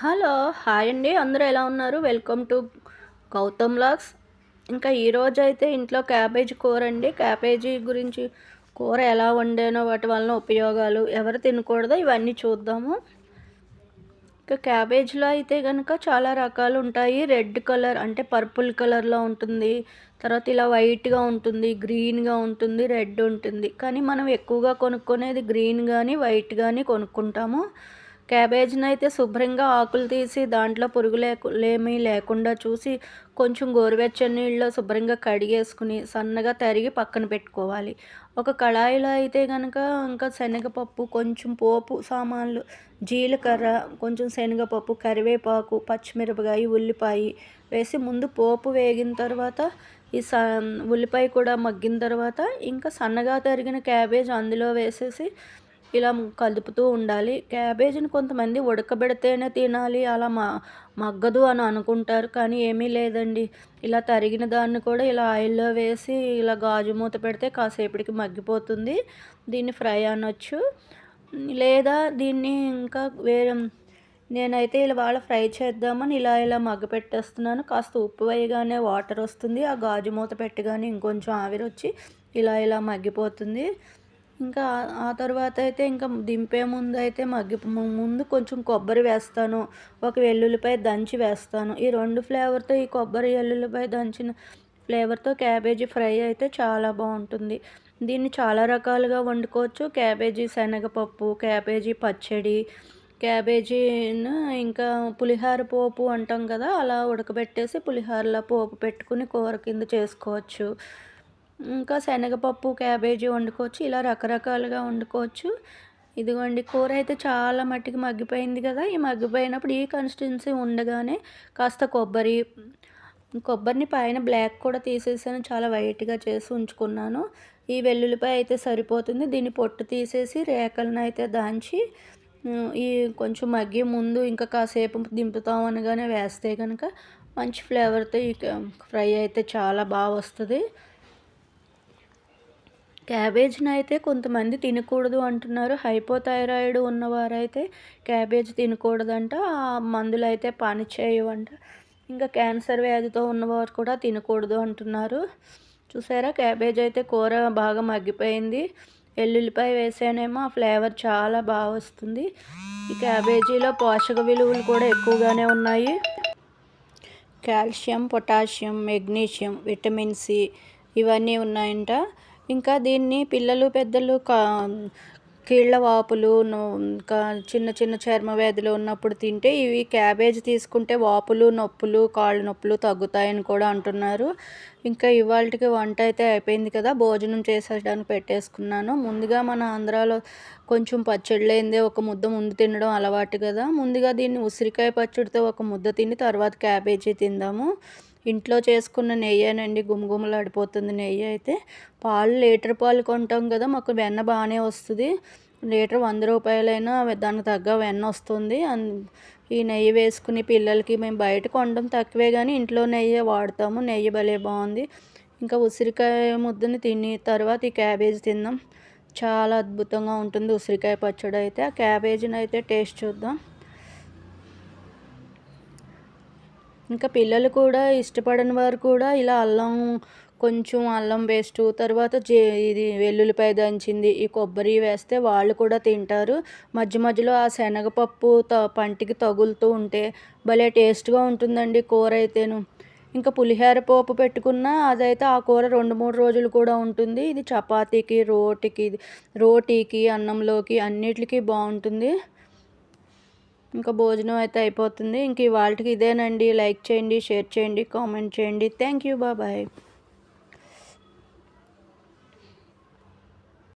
Hello hi అండి. అందరూ ఎలా ఉన్నారు? వెల్కమ్ టు గౌతమ్ లాగ్స్ ఇంకా ఈరోజు అయితే ఇంట్లో క్యాబేజీ కూర అండి. క్యాబేజీ గురించి కూర ఎలా వండానో వాటి వలన ఉపయోగాలు ఎవరు తినకూడదో ఇవన్నీ చూద్దాము. ఇంకా క్యాబేజ్లో అయితే కనుక చాలా రకాలు ఉంటాయి. రెడ్ కలర్ అంటే పర్పుల్ కలర్లో ఉంటుంది. తర్వాత ఇలా వైట్గా ఉంటుంది గ్రీన్గా ఉంటుంది రెడ్ ఉంటుంది. కానీ మనం ఎక్కువగా కొనుక్కునేది గ్రీన్ కానీ వైట్ కానీ కొనుక్కుంటాము. క్యాబేజ్ని అయితే శుభ్రంగా ఆకులు తీసి దాంట్లో పురుగు లేమి లేకుండా చూసి కొంచెం గోరువెచ్చని నీళ్ళలో శుభ్రంగా కడిగేసుకుని సన్నగా తరిగి పక్కన పెట్టుకోవాలి. ఒక కళాయిలో అయితే కనుక ఇంకా శనగపప్పు కొంచెం పోపు సామాన్లు జీలకర్ర కొంచెం శనగపప్పు కరివేపాకు పచ్చిమిరపకాయ ఉల్లిపాయ వేసి ముందు పోపు వేగిన తర్వాత ఈ స ఉల్లిపాయ కూడా మగ్గిన తర్వాత ఇంకా సన్నగా తరిగిన క్యాబేజ్ అందులో వేసేసి ఇలా కలుపుతూ ఉండాలి. క్యాబేజీని కొంతమంది ఉడకబెడితేనే తినాలి. అలా మ మగ్గదు అని అనుకుంటారు. కానీ ఏమీ లేదండి. ఇలా తరిగిన దాన్ని కూడా ఇలా ఆయిల్లో వేసి ఇలా గాజు మూత పెడితే కాసేపటికి మగ్గిపోతుంది. దీన్ని ఫ్రై అనొచ్చు. లేదా దీన్ని ఇంకా వేరే నేనైతే ఇలా వాళ్ళ ఫ్రై చేద్దామని ఇలా ఇలా మగ్గ పెట్టేస్తున్నాను. కాస్త ఉప్పు వేయగానే వాటర్ వస్తుంది. ఆ గాజు మూత పెట్టగానే ఇంకొంచెం ఆవిరి వచ్చి ఇలా ఇలా మగ్గిపోతుంది. ఇంకా ఆ తర్వాత అయితే ఇంకా దింపే ముందు అయితే మగ్గి ముందు కొంచెం కొబ్బరి వేస్తాను. ఒక వెల్లుల్లిపాయ దంచి వేస్తాను. ఈ రెండు ఫ్లేవర్తో ఈ కొబ్బరి వెల్లుల్లిపాయ దంచిన ఫ్లేవర్తో క్యాబేజీ ఫ్రై అయితే చాలా బాగుంటుంది. దీన్ని చాలా రకాలుగా వండుకోవచ్చు. క్యాబేజీ శనగపప్పు క్యాబేజీ పచ్చడి క్యాబేజీను ఇంకా పులిహార పోపు అంటాం కదా అలా ఉడకబెట్టేసి పులిహారలా పోపు పెట్టుకుని కూర కింద చేసుకోవచ్చు. ఇంకా శనగపప్పు క్యాబేజీ వండుకోవచ్చు. ఇలా రకరకాలుగా వండుకోవచ్చు. ఇదిగోండి కూర అయితే చాలా మట్టికి మగ్గిపోయింది కదా. ఈ మగ్గిపోయినప్పుడు ఈ కన్సిస్టెన్సీ ఉండగానే కాస్త కొబ్బరి కొబ్బరిని పైన బ్లాక్ కూడా తీసేసాను. చాలా వైట్గా చేసి ఉంచుకున్నాను. ఈ వెల్లుల్లిపాయ అయితే సరిపోతుంది. దీన్ని పొట్టు తీసేసి రేకలను అయితే దాంచి ఈ కొంచెం మగ్గి ముందు ఇంకా కాసేపు దింపుతాం అనగానే వేస్తే కనుక మంచి ఫ్లేవర్తో ఈ ఫ్రై అయితే చాలా బాగా వస్తుంది. క్యాబేజ్ని అయితే కొంతమంది తినకూడదు అంటున్నారు. హైపోథైరాయిడ్ ఉన్నవారైతే క్యాబేజ్ తినకూడదంట. ఆ మందులు అయితే పనిచేయవంట. ఇంకా క్యాన్సర్ వ్యాధితో ఉన్నవారు కూడా తినకూడదు అంటున్నారు. చూసారా? క్యాబేజ్ అయితే కూర బాగా మగ్గిపోయింది. ఎల్లుల్లిపాయ వేసానేమో ఆ ఫ్లేవర్ చాలా బాగా వస్తుంది. ఈ క్యాబేజీలో పోషక విలువలు కూడా ఎక్కువగానే ఉన్నాయి. Calcium potassium magnesium vitamin C ఇవన్నీ ఉన్నాయంట. ఇంకా దీన్ని పిల్లలు పెద్దలు కా కీళ్ళ వాపులు ఇంకా చిన్న చిన్న చర్మ వ్యాధులు ఉన్నప్పుడు తింటే ఇవి క్యాబేజ్ తీసుకుంటే వాపులు నొప్పులు కాళ్ళు నొప్పులు తగ్గుతాయని కూడా అంటున్నారు. ఇంకా ఇవాళకి వంట అయితే అయిపోయింది కదా భోజనం చేసేయడానికి పెట్టేసుకున్నాను. ముందుగా మన ఆంధ్రాలో కొంచెం పచ్చళ్ళైందే ఒక ముద్ద ముందు తినడం అలవాటు కదా. ముందుగా దీన్ని ఉసిరికాయ పచ్చడితో ఒక ముద్ద తిని తర్వాత క్యాబేజీ తిందాము. ఇంట్లో చేసుకున్న నెయ్యేనండి గుమగుమలాడిపోతుంది నెయ్యి అయితే. పాలు లీటర్ పాలు కొంటాం కదా మాకు వెన్న బాగానే వస్తుంది. లీటర్ వంద రూపాయలైనా దానికి తగ్గ వెన్న వస్తుంది. ఈ నెయ్యి వేసుకుని పిల్లలకి మేము బయట కొనడం తక్కువే కానీ ఇంట్లో నెయ్యి వాడతాము. నెయ్యి భలే బాగుంది. ఇంకా ఉసిరికాయ ముద్దని తిని తర్వాత ఈ క్యాబేజ్ తిందాం. చాలా అద్భుతంగా ఉంటుంది ఉసిరికాయ పచ్చడి అయితే. ఆ క్యాబేజీని అయితే టేస్ట్ చూద్దాం. ఇంకా పిల్లలు కూడా ఇష్టపడని వారు కూడా ఇలా అల్లం కొంచెం అల్లం పేస్టు తర్వాత జే ఇది వెల్లుల్లిపాయ దంచింది ఈ కొబ్బరి వేస్తే వాళ్ళు కూడా తింటారు. మధ్య మధ్యలో ఆ శనగపప్పు త పంటికి తగులుతూ ఉంటే భలే టేస్ట్గా ఉంటుందండి కూర అయితేను. ఇంకా పులిహోర పోపు పెట్టుకున్న అదైతే ఆ కూర రెండు మూడు రోజులు కూడా ఉంటుంది. ఇది చపాతీకి రోటికి రోటీకి అన్నంలోకి అన్నిటికీ బాగుంటుంది. ఇంకా భోజనం అయితే అయిపోతుంది. ఇంక ఇవాళకి ఇదేనండి. లైక్ చేయండి షేర్ చేయండి కామెంట్ చేయండి. Thank you. బాబాయ్